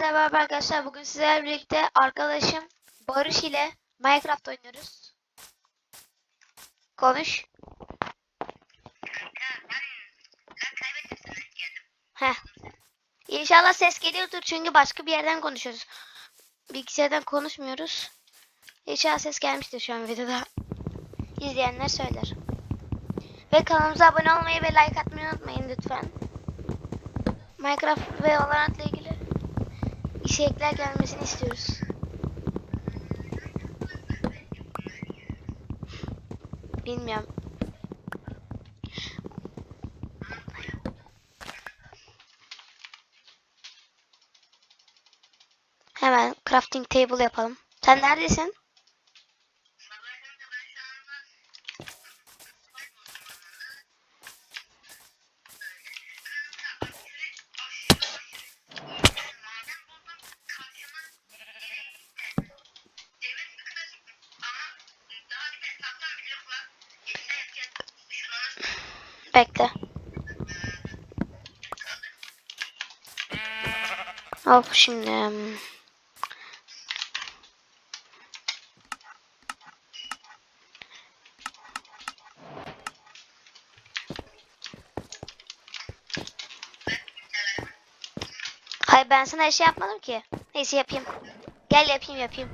Merhaba arkadaşlar. Bugün sizlerle birlikte arkadaşım Barış ile Minecraft oynuyoruz. Konuş. Heh. İnşallah ses geliyordur çünkü başka bir yerden konuşuyoruz. Bilgisayardan konuşmuyoruz. İnşallah ses gelmiştir şu an videoda. İzleyenler söyler. Ve kanalımıza abone olmayı ve like atmayı unutmayın lütfen. Minecraft ve Valorant ilgili içerikler gelmesini istiyoruz. Bilmiyorum. Hemen crafting table yapalım. Sen neredesin? Bekle. Hop şimdi. Hayır ben sana şey yapmadım ki. Neyse yapayım. Gel yapayım yapayım.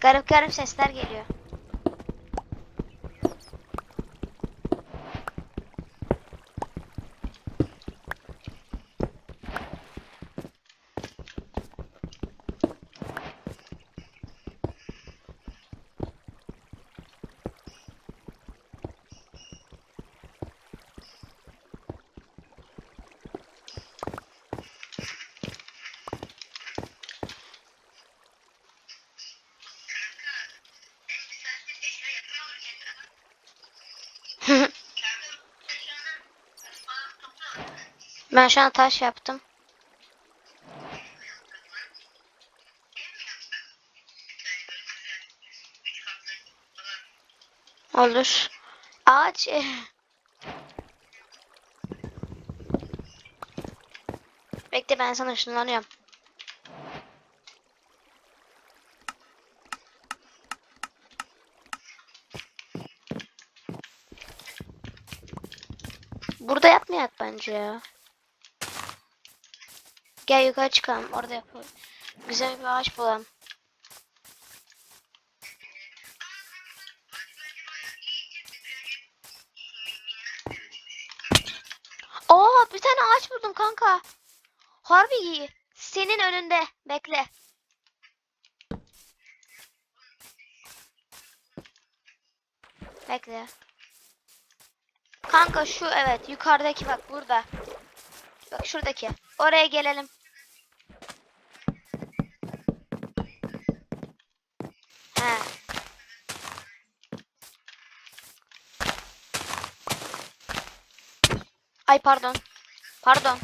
Garip garip sesler geliyor. Ben şu an taş yaptım. Olur. Ağaç. Bekle ben sana ışınlanıyorum. Burada yapmayak bence ya. Gel yukarı çıkalım. Orada yapalım. Güzel bir ağaç bulalım. Oo bir tane ağaç buldum kanka. Harbi iyi. Senin önünde. Bekle. Bekle. Kanka şu evet yukarıdaki bak burada. Bak şuradaki. Oraya gelelim. He. Ay pardon. Pardon.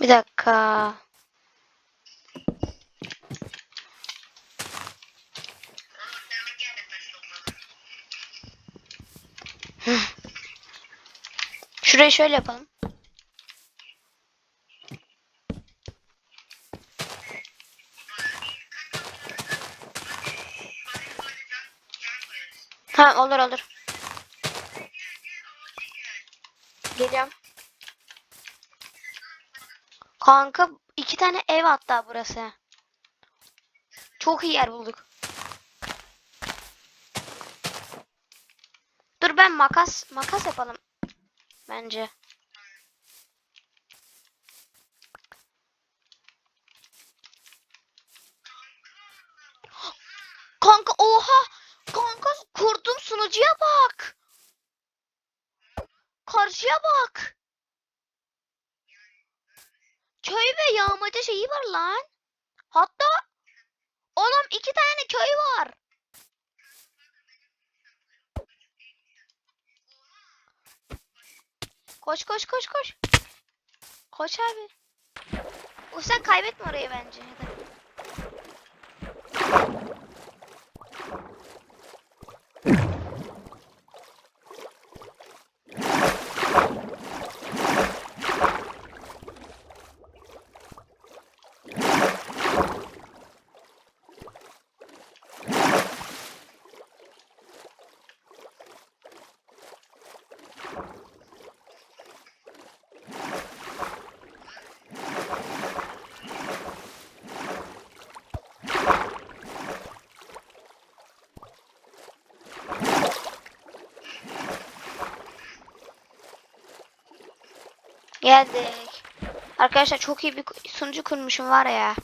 Bir dakika. Şurayı şöyle yapalım. Ha olur olur. Geliyorum. Kanka iki tane ev hatta burası. Çok iyi yer bulduk. Dur ben makas makas yapalım bence. Kanka oha! Kanka kurdum sunucuya bak. Karşıya bak. Lan. Hatta oğlum iki tane köy var. Koş koş koş koş. Koş abi. Sen kaybetme orayı bence. Hadi. Geldik. Arkadaşlar çok iyi bir sunucu kurmuşum var ya.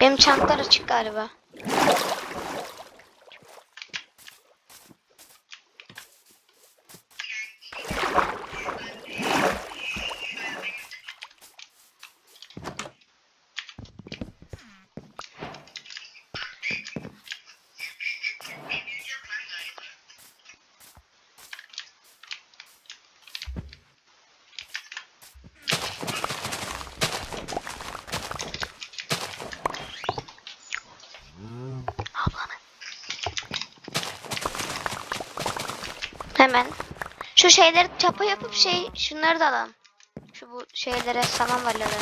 Benim çantalar açık galiba. Ablanın. Hemen. Şu şeyleri çapa yapıp şey şunları da alalım. Şu bu şeylere saman varlarını.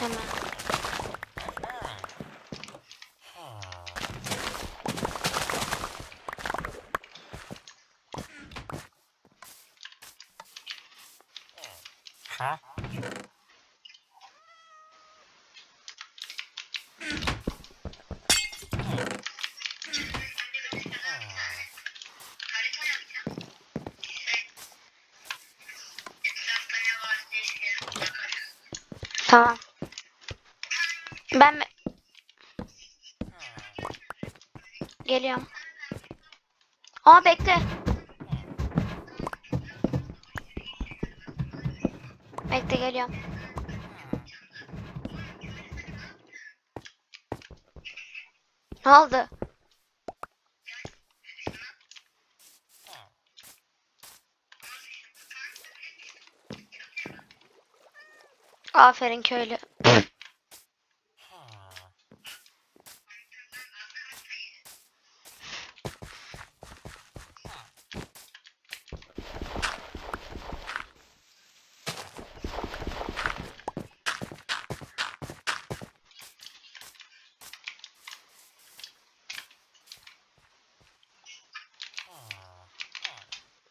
Hemen. Ha? Tamam. Ben? Geliyorum. Aa bekle. Bekle geliyorum. Ne oldu? Aferin köylü.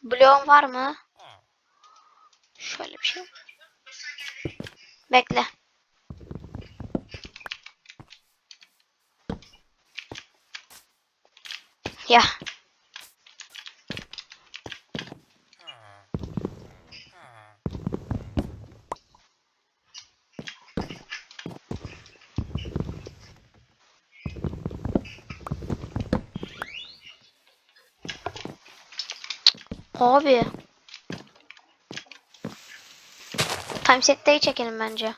Bloğun var mı? Şöyle bir şey. Bekle. Ya. Abi. Timeset'teyi çekelim bence.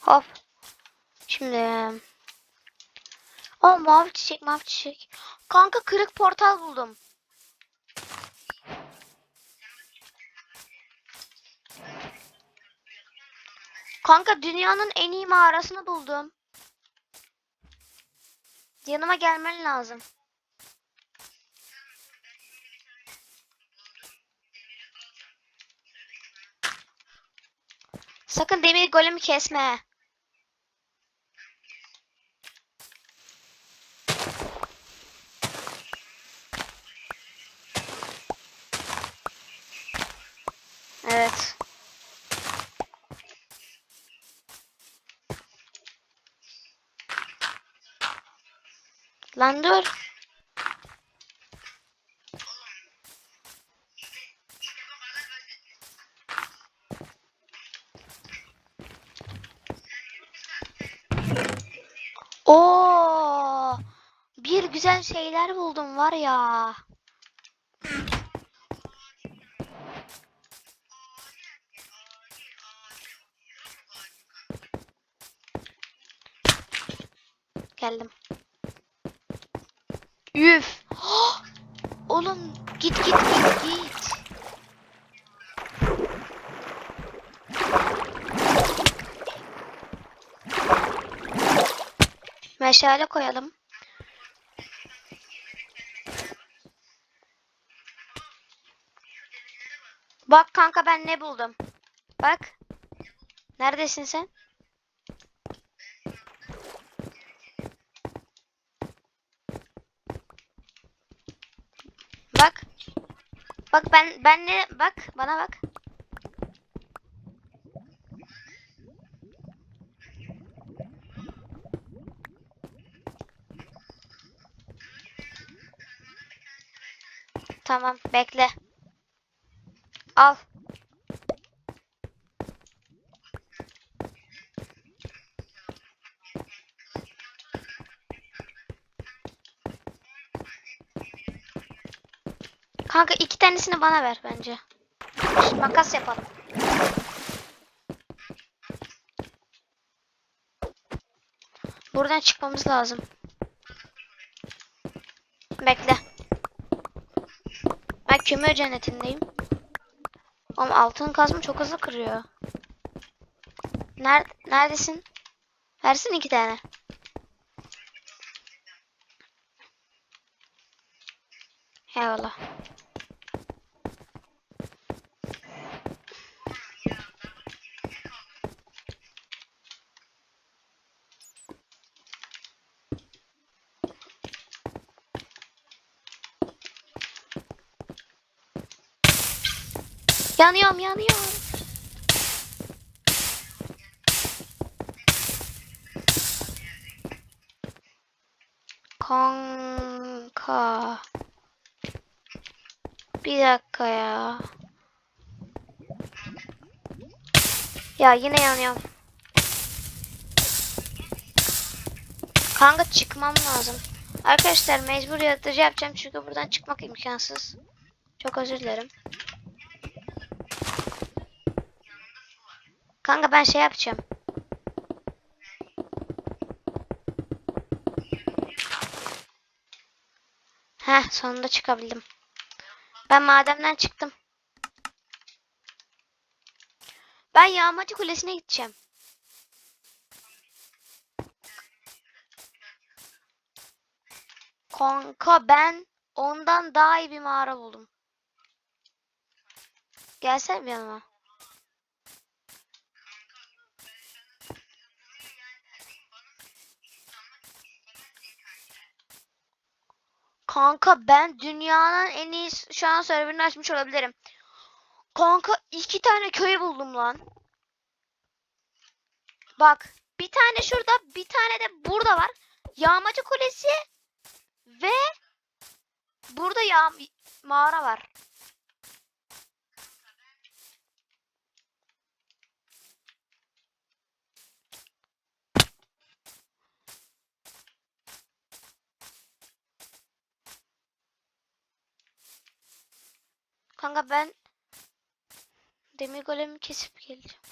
Hop. Şimdi. O mavi çiçek mavi çiçek. Kanka kırık portal buldum. Kanka dünyanın en iyi mağarasını buldum. Yanıma gelmen lazım. Sakın demir golemi kesme. Evet. Lan dur. Güzel şeyler buldum var ya. Geldim. Üf. Oğlum git git git git. Meşale koyalım. Bak kanka ben ne buldum. Bak. Neredesin sen? Bak. Bak ben ben ne bak bana bak. Tamam bekle. Al. Kanka iki tanesini bana ver bence. Şimdi makas yapalım. Buradan çıkmamız lazım. Bekle. Ben kömür cennetindeyim. Ama altın kazma çok hızlı kırıyor. Nerede, neredesin? Versin iki tane. Eyvallah. Yanıyorum yanıyorum. Kanka. Bir dakika ya. Ya yine yanıyorum. Kanka çıkmam lazım. Arkadaşlar mecbur yaratıcı yapacağım çünkü buradan çıkmak imkansız. Çok özür dilerim. Kanka ben şey yapacağım. Heh sonunda çıkabildim. Ben mademden çıktım. Ben Yağmacı Kulesi'ne gideceğim. Kanka ben ondan daha iyi bir mağara buldum. Gelsene bir yanıma. Kanka ben dünyanın en iyi şu an serverini açmış olabilirim. Kanka iki tane köy buldum lan. Bak bir tane şurada bir tane de burada var. Yağmacı Kulesi ve burada yağ mağara var. Kanka ben demir golemi kesip geleceğim.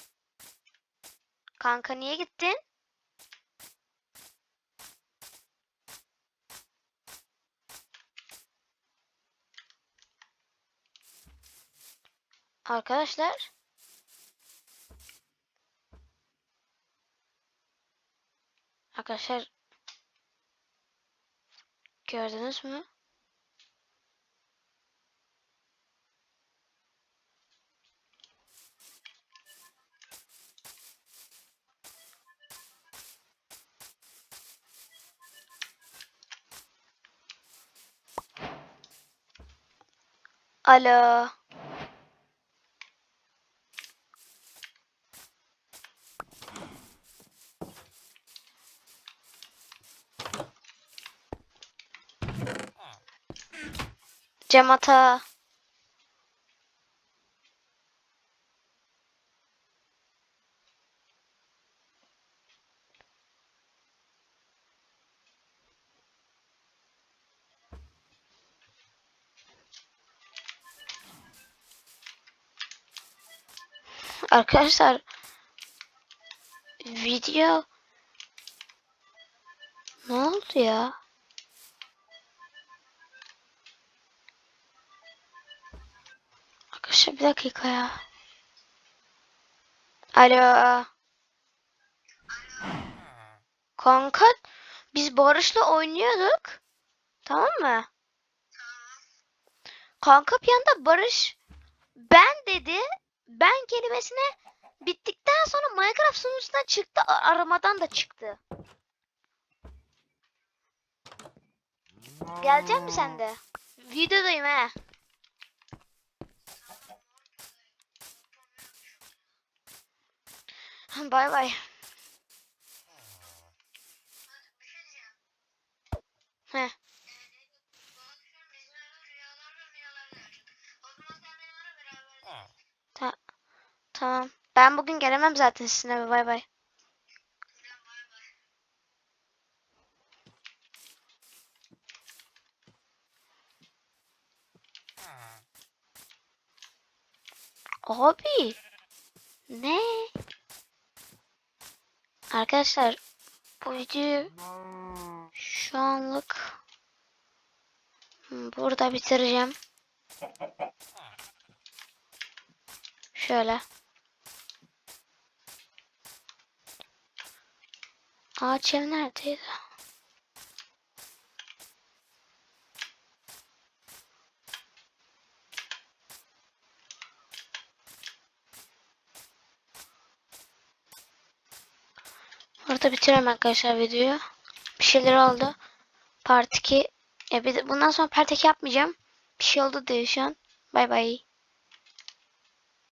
Kanka niye gittin? Arkadaşlar. Arkadaşlar. Gördünüz mü? Alo. Cemata. Arkadaşlar video ne oldu ya? Arkadaşlar bir dakika ya. Alo. Kanka biz Barış'la oynuyorduk. Tamam mı? Kanka bir anda Barış ben dedi. Ben kelimesine bittikten sonra Minecraft sunucusundan çıktı. Aramadan da çıktı. Gelecek mi sen de? Videodayım he. Bay bay. He. Tamam. Ben bugün gelemem zaten sizinle. Bay bay. Abi. Ne? Arkadaşlar bu videoyu şu anlık burada bitireceğim. Şöyle. Ağaç ev neredeydi? Burada bitiriyorum arkadaşlar videoyu. Bir şeyler oldu. Part 2. Ya bir de bundan sonra part 2 yapmayacağım. Bir şey oldu diyor şu an. Bay bay.